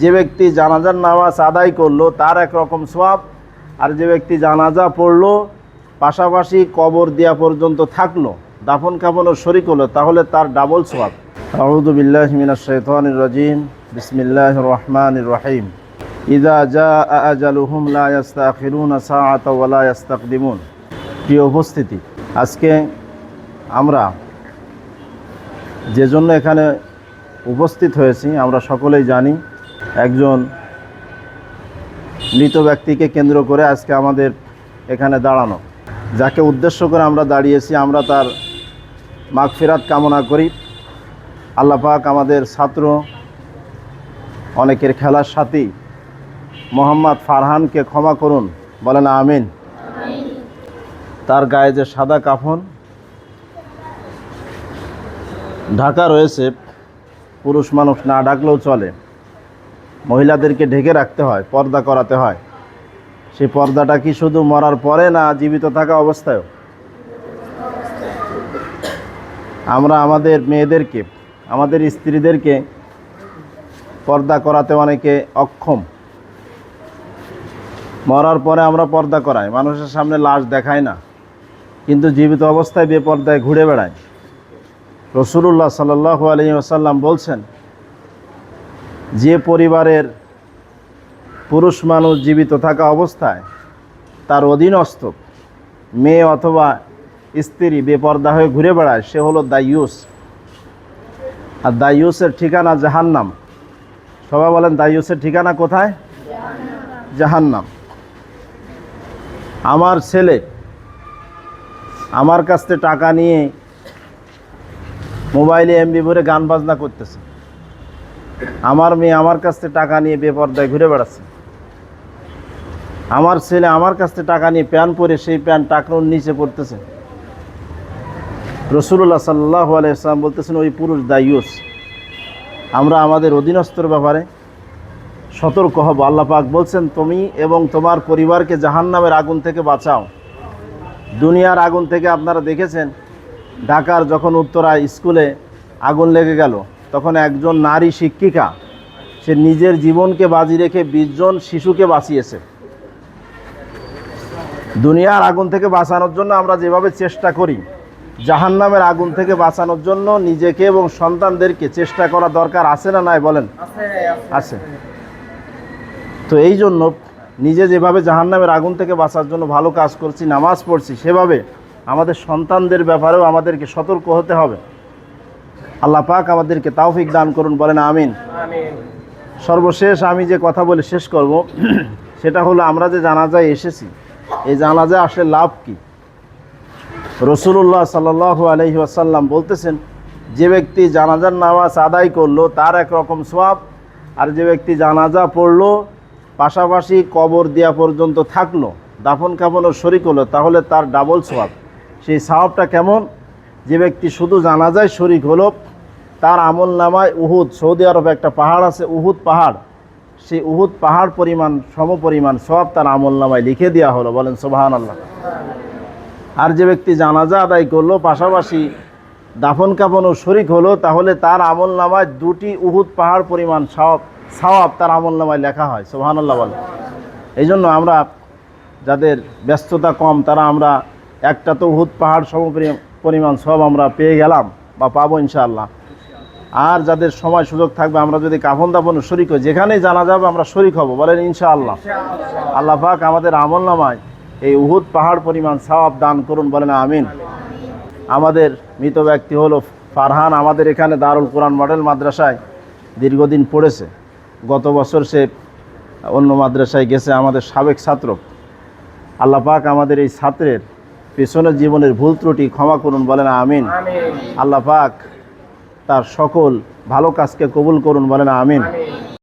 যে ব্যক্তি জানাজার নামাজ আদায় করল, তার এক রকম সোয়াব আর যে ব্যক্তি জানাজা পড়ল, পাশাপাশি কবর দেওয়া পর্যন্ত থাকল, দাফন কাফনও শরিক হলো, তাহলে তার ডাবল সোয়াব আউযু বিল্লাহি মিনাশ শাইতানির রাজিম। বিসমিল্লাহির রহমানির রহিম। ইযা জাআ আজালুহুম লা ইস্তাখিরুনা সাআতা ওয়া লা ইস্তাকদিমুন প্রিয় উপস্থিতি, আজকে আমরা যে জন্য এখানে উপস্থিত হয়েছি, আমরা সকলেই জানি একজন মৃত ব্যক্তিকে কেন্দ্র করে আজকে আমাদের এখানে দাঁড়ানো। যাকে উদ্দেশ্য করে আমরা দাঁড়িয়েছি, আমরা তার মাগফিরাত কামনা করি। আল্লাহ পাক আমাদের ছাত্র, অনেকের খেলার সাথী মোহাম্মদ ফারহানকে ক্ষমা করুন, বলেন আমিন। তার গায়ে যে সাদা কাফন, ঢাকা রয়েছে, পুরুষ মানুষ না ডাকলেও চলে। মহিলাদেরকে ঢেকে রাখতে হয়, পর্দা করাতে হয়। সেই পর্দাটা কি শুধু মরার পরে না জীবিত থাকা অবস্থায়ও? আমরা আমাদের মেয়েদেরকে, আমাদের স্ত্রীদেরকে পর্দা করাতে অনেকে অক্ষম। মরার পরে আমরা পর্দা করাই, মানুষের সামনে লাশ দেখাই না। কিন্তু জীবিত অবস্থায় বেপর্দায় ঘুরে বেড়ায় রসুল্লাহ সাল্লাহ আলী আসাল্লাম বলছেন যে পরিবারের পুরুষ মানুষ জীবিত থাকা অবস্থায় তার অধীনস্থ মেয়ে অথবা স্ত্রী বেপর্দা হয়ে ঘুরে বেড়ায়, সে হলো দায়ুস। আর দায়ুসের ঠিকানা জাহান্নাম। সবাই বলেন, দায়ুসের ঠিকানা কোথায়? জাহান্নাম। আমার ছেলে আমার কাছ থেকে টাকা নিয়ে মোবাইলে এমবি ভরে গান বাজনা করতেছে। আমার মেয়ে আমার কাছ থেকে টাকা নিয়ে বেপর্দায় ঘুরে বেড়াচ্ছে। আমার ছেলে আমার কাছ থেকে টাকা নিয়ে প্যান পরে সেই প্যান টাকনোর নিচে পড়তেছে। রসুল্লাহ সাল্লাহ আলাইসলাম বলতেছেন, ওই পুরুষ দায়ুস। আমরা আমাদের অধীনস্থর ব্যাপারে সতর্ক হব। আল্লাহ পাক বলছেন, তুমি এবং তোমার পরিবারকে জাহান্নামের আগুন থেকে বাঁচাও। দুনিয়ার আগুন থেকে আপনারা দেখেছেন, ঢাকার যখন উত্তরায় স্কুলে আগুন লেগে গেল তখন একজন নারী শিক্ষিকা, সে নিজের জীবনকে বাজি রেখে বিশজন শিশুকে বাঁচিয়েছে। দুনিয়ার আগুন থেকে বাঁচানোর জন্য আমরা যেভাবে চেষ্টা করি, জাহান্নামের আগুন থেকে বাঁচানোর জন্য নিজেকে এবং সন্তানদেরকে চেষ্টা করা দরকার আছে না নাই বলেন? আছে। তো এই জন্য নিজে যেভাবে জাহান্নামের আগুন থেকে বাঁচার জন্য ভালো কাজ করছি, নামাজ পড়ছি, সেভাবে আমাদের সন্তানদের ব্যাপারেও আমাদেরকে সতর্ক হতে হবে। আল্লাহ পাক আমাদেরকে তাওফিক দান করুন বলেন আমিন। সর্বশেষ আমি যে কথা বলে শেষ করব সেটা হলো আমরা যে জানাজায় এসেছি এই জানাজায় আসলে লাভ কি? রসুল্লাহ সাল আলহি আসাল্লাম বলতেছেন যে ব্যক্তি জানাজার নামাজ আদায় করল তার এক রকম সোয়াব আর যে ব্যক্তি জানাজা পড়ল পাশাপাশি কবর দেওয়া পর্যন্ত থাকল দাফন কাফনও শরিক হলো তাহলে তার ডাবল সোয়াব সেই সওয়াবটা কেমন? যে ব্যক্তি শুধু জানাজায় শরিক হলো তার আমল নামায় উহুদ, সৌদি আরবে একটা পাহাড় আছে, উহুদ পাহাড়। সেই উহুদ পাহাড় পরিমাণ, সম পরিমাণ সব তার আমল নামায় লিখে দেওয়া হলো, বলেন সোবাহান আল্লাহ আর যে ব্যক্তি জানাজা আদায় করল, পাশাপাশি দাফন কাফনও শরিক হলো, তাহলে তার আমল নামায় দুটি উহুদ পাহাড় পরিমাণ সব সওয়াব তার আমল নামায় লেখা হয় সোহান আল্লাহ বলে এই জন্য আমরা যাদের ব্যস্ততা কম, তারা আমরা একটা তো উহুদ পাহাড় সম পরি- পরিমাণ সব আমরা পেয়ে গেলাম বা পাবো ইনশাআল্লাহ। আর যাদের সময় সুযোগ থাকবে আমরা যদি কাফন দাফন শরিক হই যেখানেই জানা যাবে আমরা শরিক হব বলেন ইনশাআল্লাহ। আল্লাহ পাক আমাদের আমল নামায় এই উহুদ পাহাড় পরিমাণ সওয়াব দান করুন বলেন আমিন। আমাদের মৃত ব্যক্তি হলো ফারহান আমাদের এখানে দারুল কোরআন মডেল মাদ্রাসায় দীর্ঘদিন পড়েছে। গত বছর সে অন্য মাদ্রাসায় গেছে আমাদের সাবেক ছাত্র। আল্লাহ পাক আমাদের এই ছাত্রের পেছনের জীবনের ভুল ত্রুটি ক্ষমা করুন বলেন আমিন। আল্লাহ পাক তার সকল ভালো কাজকে কবুল করুন বলেন আমিন।